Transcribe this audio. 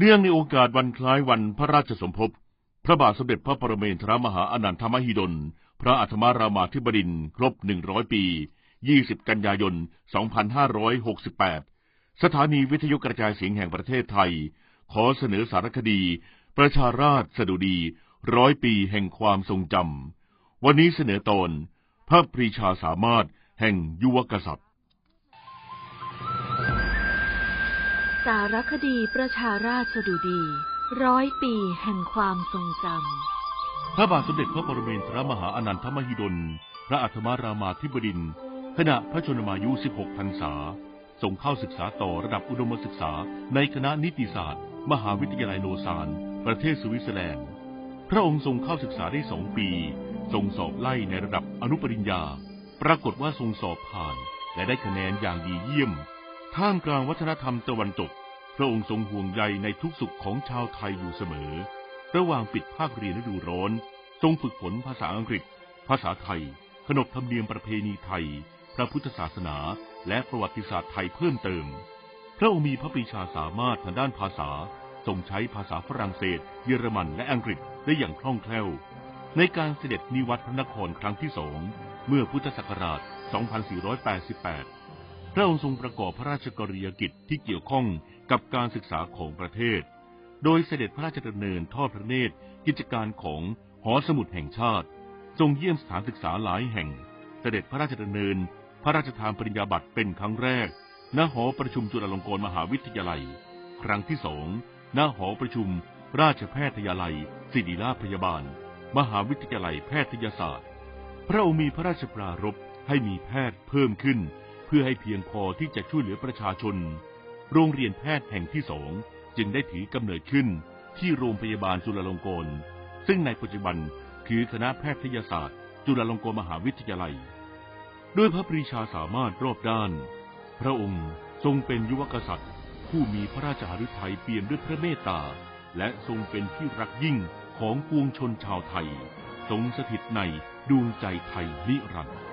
เนื่องในโอกาสวันคล้ายวันพระราชสมภพ พระบาทสมเด็จพระปรเมนทรมหาอนันทมหิดล พระอัฐมารามาธิบดินทร์ครบ100ปี20กันยายน2568สถานีวิทยุกระจายเสียงแห่งประเทศไทย ขอเสนอสารคดี ประชาราชสดุดีร้อยปีแห่งความทรงจำ วันนี้เสนอตอนพระปรีชาสามารถแห่งยุวกษัตริย์ารคดีประชาราชสดุดี ร้อยปีแห่งความทรงจำ พระบาทสมเด็จพระปรเมนทรมหาอนันทมหิดล พระอัฐมารามาธิบดิน ขณะพระชนมายุ 16 พรรษาส่งเข้าศึกษาต่อระดับอุดมศึกษาในคณะนิติศาสตร์ มหาวิทยาลัยโลซาน ประเทศสวิตเซอร์แลนด์ พระองค์ทรงเข้าศึกษาได้สองปี ทรงสอบไล่ในระดับอนุปริญญา ปรากฏว่าทรงสอบผ่าน และได้คะแนนอย่างดีเยี่ยม ท่ามกลางวัฒนธรรมตะวันตก ระองค์ทรงห่วงใยในทุกสุขของชาวไทยอยู่เสมอ ระหว่างปิดภาคเรียนฤดูร้อน ทรงฝึกฝนภาษาอังกฤษ ภาษาไทย ขนบธรรมเนียมประเพณีไทย พระพุทธศาสนา และประวัติศาสตร์ไทยเพิ่มเติม พระองค์มีพระปรีชาสามารถทางด้านภาษา ทรงใช้ภาษาฝรั่งเศส เยอรมัน และอังกฤษได้อย่างคล่องแคล่ว ในการเสด็จนิวัตพระนครครั้งที่สอง เมื่อพุทธศักราช 2488 ระองค์ทรงประกอบพระราชกรณียกิจที่เกี่ยวข้องกับการศึกษาของประเทศ โดยเสด็จพระราชดำเนินทอดพระเนตรกิจการของหอสมุดแห่งชาติ ทรงเยี่ยมสถานศึกษาหลายแห่ง เสด็จพระราชดำเนิน พระราชทานปริญญาบัตรเป็นครั้งแรก ณ หอประชุมจุฬาลงกรณ์มหาวิทยาลัย ครั้งที่สอง ณ หอประชุม ราชแพทยาลัย ศิริราชพยาบาล มหาวิทยาลัยแพทยศาสตร์ พระองค์มีพระราชปรารภให้มีแพทย์เพิ่มขึ้น เพื่อให้เพียงพอที่จะช่วยเหลือประชาชน โรงเรียนแพทย์แห่งที่สองจึงได้ถือกำเนิดขึ้นที่โรงพยาบาลจุฬาลงกรณ์ซึ่งในปัจจุบันคือคณะแพทยศาสตร์ จุฬาลงกรณ์มหาวิทยาลัย ด้วยพระปรีชาสามารถรอบด้าน พระองค์ทรงเป็นยุวกษัตริย์ ผู้มีพระราชหฤทัยเปี่ยมด้วยพระเมตตา และทรงเป็นที่รักยิ่งของปวงชนชาวไทย ทรงสถิตในดวงใจไทยนิรันดร์